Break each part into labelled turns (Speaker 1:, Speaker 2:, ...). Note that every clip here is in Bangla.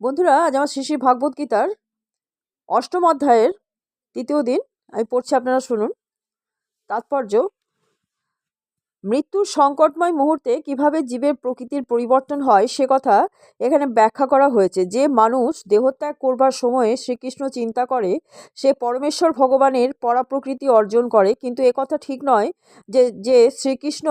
Speaker 1: বন্ধুরা, আজ আমার শ্রী ভাগবত গীতার অষ্টম অধ্যায়ের তৃতীয় দিন। আমি পড়ছি, আপনারা শুনুন। তাৎপর্য মৃত্যুর সংকটময় মুহূর্তে কীভাবে জীবের প্রকৃতির পরিবর্তন হয় সে কথা এখানে ব্যাখ্যা করা হয়েছে। যে মানুষ দেহত্যাগ করবার সময়ে শ্রীকৃষ্ণ চিন্তা করে, সে পরমেশ্বর ভগবানের পরাপ্রকৃতি অর্জন করে। কিন্তু কথা ঠিক নয় যে যে শ্রীকৃষ্ণ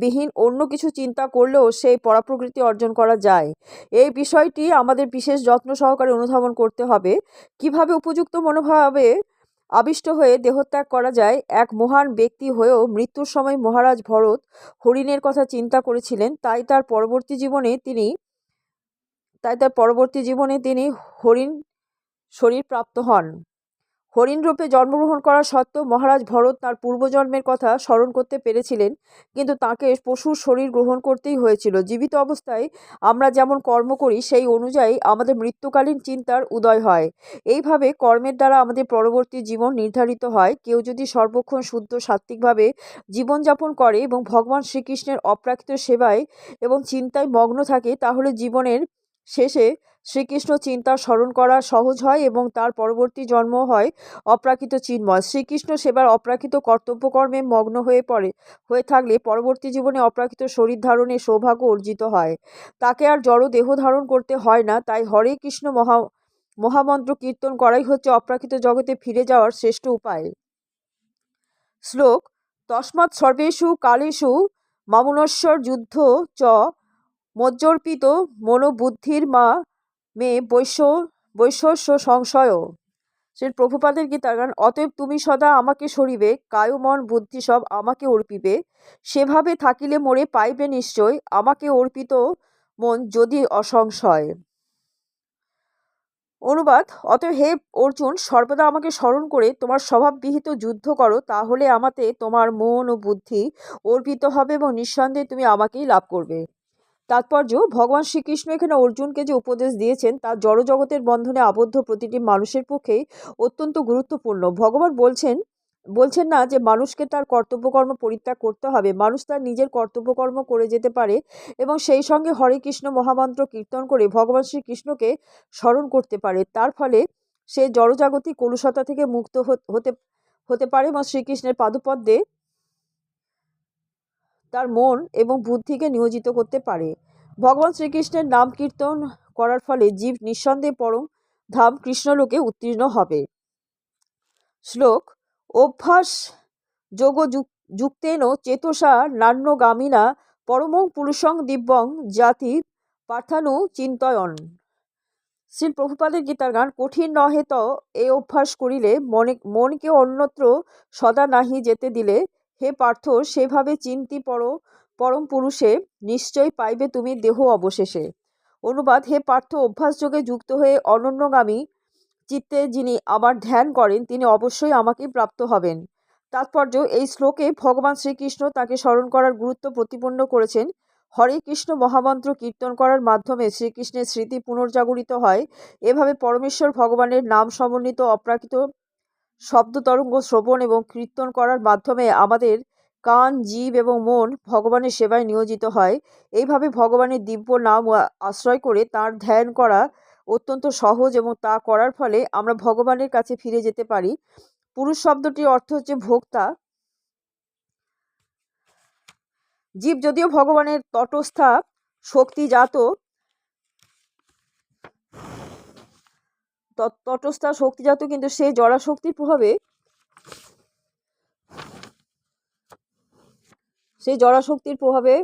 Speaker 1: বিহীন অন্য কিছু চিন্তা করলেও সেই পরাপ্রকৃতি অর্জন করা যায়। এই বিষয়টি আমাদের বিশেষ যত্ন সহকারে অনুধাবন করতে হবে। কীভাবে উপযুক্ত মনোভাবে আবিষ্ট হয়ে দেহত্যাগ করা যায়। এক মহান ব্যক্তি হয়েও মৃত্যুর সময় মহারাজ ভরত হরিণের কথা চিন্তা করেছিলেন। তাই তার পরবর্তী জীবনে তিনি, তাই তার পরবর্তী জীবনে তিনি হরিণ শরীর প্রাপ্ত হন। হরিণ রূপে জন্মগ্রহণ করা সত্ত্বেও মহারাজ ভরত তার পূর্বজন্মের কথা স্মরণ করতে পেরেছিলেন, কিন্তু তাকে পশুর শরীর গ্রহণ করতেই হয়েছিল। জীবিত অবস্থায় আমরা যেমন কর্ম করি, সেই অনুযায়ী আমাদের মৃত্যুকালীন চিন্তার উদয় হয়। এইভাবে কর্মের দ্বারা আমাদের পরবর্তী জীবন নির্ধারিত হয়। কেউ যদি সর্বক্ষণ শুদ্ধ সাত্ত্বিকভাবে জীবনযাপন করে এবং ভগবান শ্রীকৃষ্ণের অপ্রাকৃত সেবায় এবং চিন্তায় মগ্ন থাকে, তাহলে জীবনের শেষে শ্রীকৃষ্ণ চিন্তা স্মরণ করা সহজ হয় এবং তার পরবর্তী জন্ম হয় অপ্রাকৃত চিন্ময়। শ্রীকৃষ্ণ সেবার অপ্রাকৃত কর্তব্যকর্মে মগ্ন হয়ে পড়ে, হয়ে থাকলে পরবর্তী জীবনে অপ্রাকৃত শরীর ধারণে সৌভাগ্য অর্জিত হয়। তাকে আর জড় দেহ ধারণ করতে হয় না, তাই হরে কৃষ্ণ মহা, মহামন্ত্র কীর্তন করাই হচ্ছে অপ্রাকৃত জগতে ফিরে যাওয়ার শ্রেষ্ঠ উপায়। শ্লোক, তস্মাৎ সর্বেষু কালেষু মামুনশ্বর যুদ্ধ চ মজ্জর্পিত মনোবুদ্ধির মা মে বৈশ্য বৈশ্বস্য সংশয় শ্রী প্রভুপাদের গীতার গান, অতএব তুমি সদা আমাকে সরিবে, কায় মন বুদ্ধি সব আমাকে অর্পিবে। সেভাবে থাকিলে মোরে পাইবে নিশ্চয়, আমাকে অর্পিত মন যদি অসংশয়। অনুবাদ, অতএব হে অর্জুন, সর্বদা আমাকে স্মরণ করে তোমার স্বভাববিহিত যুদ্ধ করো, তাহলে আমাতে তোমার মন ও বুদ্ধি অর্পিত হবে এবং নিঃসন্দেহে তুমি আমাকেই লাভ করবে। তাৎপর্য, ভগবান শ্রীকৃষ্ণ এখানে অর্জুনকে যে উপদেশ দিয়েছেন, তা জড়জগতের বন্ধনে আবদ্ধ প্রতিটি মানুষের পক্ষেই অত্যন্ত গুরুত্বপূর্ণ। ভগবান বলছেন বলছেন না যে মানুষকে তার কর্তব্যকর্ম পরিত্যাগ করতে হবে। মানুষ তার নিজের কর্তব্যকর্ম করে যেতে পারে এবং সেই সঙ্গে হরে কৃষ্ণ মহামন্ত্র কীর্তন করে ভগবান শ্রীকৃষ্ণকে স্মরণ করতে পারে। তার ফলে সে জড়জাগতিক কলুষতা থেকে মুক্ত হতে হতে পারে এবং শ্রীকৃষ্ণের পাদপদ্মে তার মন এবং বুদ্ধিকে নিয়োজিত করতে পারে। ভগবান শ্রীকৃষ্ণের নাম কীর্তন করার ফলে জীব নিঃসন্দেহে পরম ধাম কৃষ্ণলোকে উত্তীর্ণ হবে। শ্লোক, অভ্যাস যোগ যুক্তেন চেতসা নান্যগামিনা পরমং পুরুষং দিব্যং জাতি পার্থানু চিন্তয়ন। শ্রী প্রভুপাদের গীতার গান, কঠিন নহে তো এ অভ্যাস করিলে মনে, মনকে অন্যত্র সদা নাহি যেতে দিলে হে পার্থ, সেভাবে চিন্তি পর পরম পুরুষে, নিশ্চয় পাইবে তুমি দেহ অবশেষে। অনুবাদ, হে পার্থ অভ্যাসযোগে যুক্ত হয়ে অনন্যগামী চিত্তে যিনি আবার ধ্যান করেন, তিনি অবশ্যই আমাকেই প্রাপ্ত হবেন। তাৎপর্য, এই শ্লোকে ভগবান শ্রীকৃষ্ণ তাকে স্মরণ করার গুরুত্ব প্রতিপন্ন করেছেন। হরে কৃষ্ণ মহামন্ত্র কীর্তন করার মাধ্যমে শ্রীকৃষ্ণের স্মৃতি পুনর্জাগরিত হয়। এভাবে পরমেশ্বর ভগবানের নাম সমন্বিত অপ্রাকৃত শব্দ তরঙ্গ শ্রবণ এবং কীর্তন করার মাধ্যমে আমাদের কান, জীব এবং মন ভগবানের সেবায় নিয়োজিত হয়। এইভাবে ভগবানের দিব্য নাম আশ্রয় করে তার ধ্যান করা অত্যন্ত সহজ এবং তা করার ফলে আমরা ভগবানের কাছে ফিরে যেতে পারি। পুরুষ শব্দটির অর্থ হচ্ছে ভোক্তা। জীব যদিও ভগবানের তটস্থা, শক্তিজাত তটস্থা শক্তিজাত কিন্তু সে জড়াশক্তির প্রভাবে সেই জড়াশক্তির প্রভাবে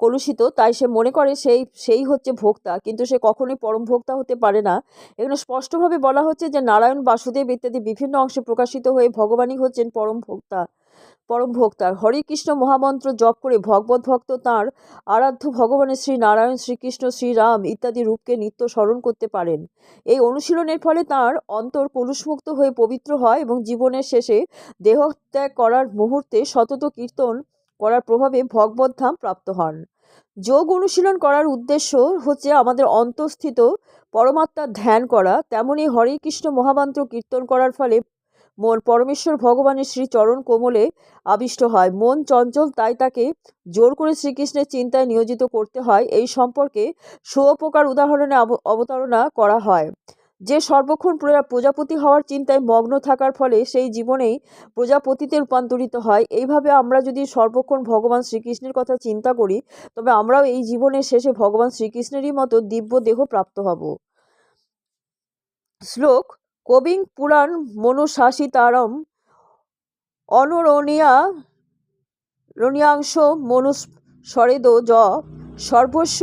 Speaker 1: কলুষিত, তাই সে মনে করে সেই সেই হচ্ছে ভোক্তা। কিন্তু সে কখনোই পরম ভোক্তা হতে পারে না। এখানে স্পষ্টভাবে বলা হচ্ছে যে নারায়ণ, বাসুদেব ইত্যাদি বিভিন্ন অংশে প্রকাশিত হয়ে ভগবানই হচ্ছেন পরম ভোক্তা। পরম ভক্তার হরে কৃষ্ণ মহামন্ত্র জপ করে ভগবত ভক্ত তাঁর আরাধ্য ভগবানের শ্রী নারায়ণ, শ্রীকৃষ্ণ, শ্রীরাম ইত্যাদি রূপকে নিত্য স্মরণ করতে পারেন। এই অনুশীলনের ফলে তাঁর অন্তর কলুষমুক্ত হয়ে পবিত্র হয় এবং জীবনের শেষে দেহত্যাগ করার মুহূর্তে সতত কীর্তন করার প্রভাবে ভগবত ধাম প্রাপ্ত হন। যোগ অনুশীলন করার উদ্দেশ্য হচ্ছে আমাদের অন্তঃস্থিত পরমাত্মার ধ্যান করা। তেমনি হরে কৃষ্ণ মহামন্ত্র কীর্তন করার ফলে মন পরমেশ্বর ভগবানের শ্রী চরণ কোমলে আবিষ্ট হয়। মন চঞ্চল, তাই তাকে জোর করে শ্রীকৃষ্ণের চিন্তায় নিয়োজিত করতে হয়। এই সম্পর্কে সুপ্রকার উদাহরণে অব- অবতারণা করা হয়। যে সর্বক্ষণ প্রজা- প্রজাপতি হওয়ার চিন্তায় মগ্ন থাকার ফলে সেই জীবনেই প্রজাপতিতে রূপান্তরিত হয়। এইভাবে আমরা যদি সর্বক্ষণ ভগবান শ্রীকৃষ্ণের কথা চিন্তা করি, তবে আমরাও এই জীবনের শেষে ভগবান শ্রীকৃষ্ণেরই মতো দিব্য দেহ প্রাপ্ত হব। শ্লোক কবিং পুরাণ মনুশাসিতারম অনরণিয়া রণিয়াংশ মনুস্বরেদ য সর্বস্ব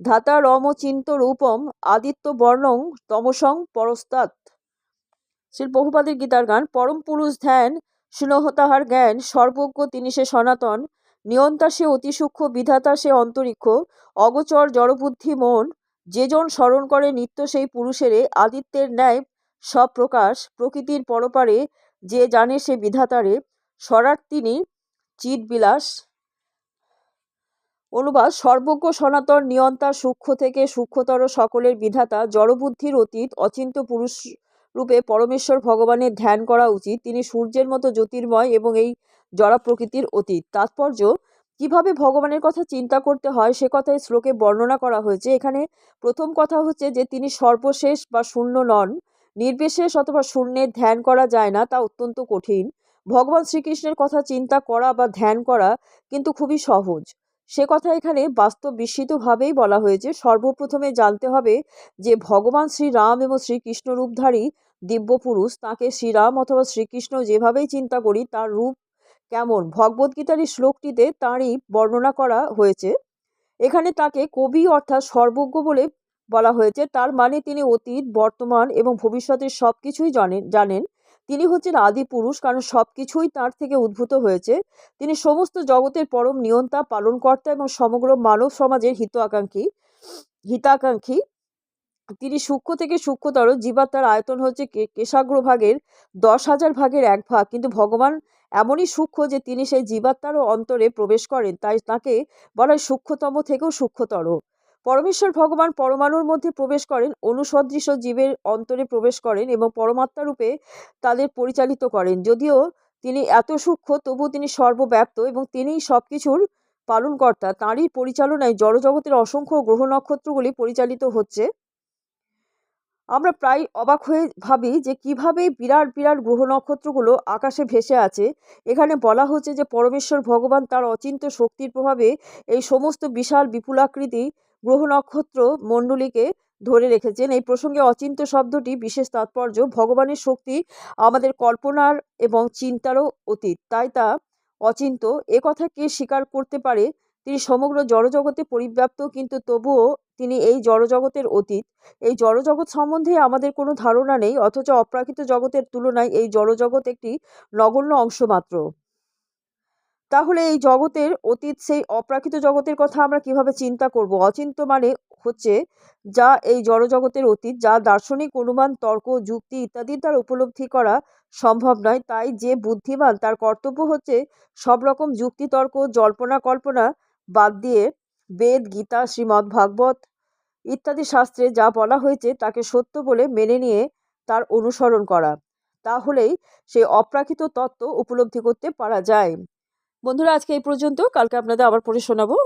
Speaker 1: ধাতারমচিন্ত রূপম আদিত্য বর্ণং তমসং পরস্তাৎ। শ্রী বহুপাদের গীতার গান, পরম পুরুষ ধ্যান সুনহ তাহার জ্ঞান, সর্বজ্ঞ তিনি সে সনাতন, নিয়ন্তা সে অতি সূক্ষ্ম, বিধাতা সে অন্তরিক্ষ, অগোচর জড়বুদ্ধি মন যেজন স্মরণ করে নিত্য সেই পুরুষেরে আদিত্যের ন্যায় সব প্রকাশ প্রকৃতির পরপারে যে জানে সে বিধাতারে স্বরাট তিনি চিৎবিলাস, অনুবাদ, সর্বজ্ঞ সনাতন নিয়ন্তা সূক্ষ্ম থেকে সূক্ষ্মতর সকলের বিধাতা, জড়বুদ্ধির অতীত, অচিন্ত পুরুষ রূপে পরমেশ্বর ভগবানের ধ্যান করা উচিত। তিনি সূর্যের মতো জ্যোতির্ময় এবং এই জড়া প্রকৃতির অতীত। তাৎপর্য কীভাবে ভগবানের কথা চিন্তা করতে হয় সে কথা এই শ্লোকে বর্ণনা করা হয়েছে। এখানে প্রথম কথা হচ্ছে যে, তিনি সর্বশেষ বা শূন্য নন। নির্বিশেষ অথবা শূন্যের ধ্যান করা যায় না, তা অত্যন্ত কঠিন। ভগবান শ্রীকৃষ্ণের কথা চিন্তা করা বা ধ্যান করা কিন্তু খুবই সহজ। সে কথা এখানে বাস্তব বিস্মিতভাবেই বলা হয়েছে। সর্বপ্রথমে জানতে হবে যে, ভগবান শ্রীরাম এবং শ্রীকৃষ্ণ রূপধারী দিব্য পুরুষ তাকে শ্রীরাম অথবা শ্রীকৃষ্ণ যেভাবেই চিন্তা করি, তার রূপ কেমন? ভগবদ্গীতার এই শ্লোকটিতে তাঁরই বর্ণনা করা হয়েছে। এখানে তাকে কবি অর্থাৎ সর্বজ্ঞ বলে বলা হয়েছে। তার মানে তিনি অতীত, বর্তমান এবং ভবিষ্যতের সব কিছুই জানেন জানেন। তিনি হচ্ছেন আদি পুরুষ কারণ সব কিছুই তার থেকে উদ্ভূত হয়েছে। তিনি সমস্ত জগতের পরম নিয়ন্তা, পালনকর্তা এবং সমগ্র মানব সমাজের হিত আকাঙ্ক্ষী হিতাকাঙ্ক্ষী। তিনি সূক্ষ্ম থেকে সূক্ষ্মতর জীবাত্মার আয়তন হচ্ছে কেশাগ্র ভাগের দশ হাজার ভাগের এক ভাগ। কিন্তু ভগবান এমনই সূক্ষ্ম যে তিনি সেই জীবাত্মারও অন্তরে প্রবেশ করেন, তাই তাকে বলা হয় সূক্ষ্মতম থেকেও সূক্ষ্মতর। পরমেশ্বর ভগবান পরমাণুর মধ্যে প্রবেশ করেন, অনুসদৃশ জীবের অন্তরে প্রবেশ করেন এবং পরমাত্মা রূপে তাদের পরিচালিত করেন। যদিও তিনি এত সূক্ষ্ম তবু তিনি সর্বব্যাপ্ত এবং তিনিই সব কিছুর পালনকর্তা। তাঁরই পরিচালনায় জড়জগতের অসংখ্য গ্রহ নক্ষত্রগুলি পরিচালিত হচ্ছে। আমরা প্রায় অবাক হয়ে ভাবি যে কীভাবে বিরাট বিরাট গ্রহ নক্ষত্রগুলো আকাশে ভেসে আছে। এখানে বলা হচ্ছে যে পরমেশ্বর ভগবান তার অচিন্ত শক্তির প্রভাবে এই সমস্ত বিশাল বিপুলাকৃতি গ্রহ নক্ষত্র মণ্ডলীকে ধরে রেখেছেন। এই প্রসঙ্গে অচিন্ত শব্দটি বিশেষ তাৎপর্য, ভগবানের শক্তি আমাদের কল্পনার এবং চিন্তারও অতীত। তাই তা অচিন্ত। এ কথা কে স্বীকার করতে পারে? তিনি সমগ্র জড়জগতে পরিব্যাপ্ত, কিন্তু তবুও তিনি এই জড়জগতের অতীত। এই জড়জগৎ সম্বন্ধে আমাদের কোনো ধারণা নেই, অথচ অপ্রাকৃত জগতের তুলনায় এই জড়জগৎ একটি নগণ্য অংশ মাত্র। তাহলে এই জগতের অতীত, সেই অপ্রাকৃত জগতের কথা আমরা কীভাবে চিন্তা করব? অচিন্ত মানে হচ্ছে যা এই জড়জগতের অতীত, যা দার্শনিক অনুমান, তর্ক, যুক্তি ইত্যাদির দ্বারা উপলব্ধি করা সম্ভব নয়। তাই যে বুদ্ধিমান, তার কর্তব্য হচ্ছে সব রকম যুক্তি, তর্ক, জল্পনা, কল্পনা বাদ দিয়ে বেদ, গীতা, শ্রীমদ্ ভাগবত ইত্যাদি শাস্ত্রে যা বলা হয়েছে তাকে সত্য বলে মেনে নিয়ে তার অনুসরণ করা। তাহলেই সেই অপ্রাকৃত তত্ত্ব উপলব্ধি করতে পারা যায়। বন্ধুরা, আজকে এই পর্যন্ত। কালকে আপনাদের আবার পড়ে শোনাবো।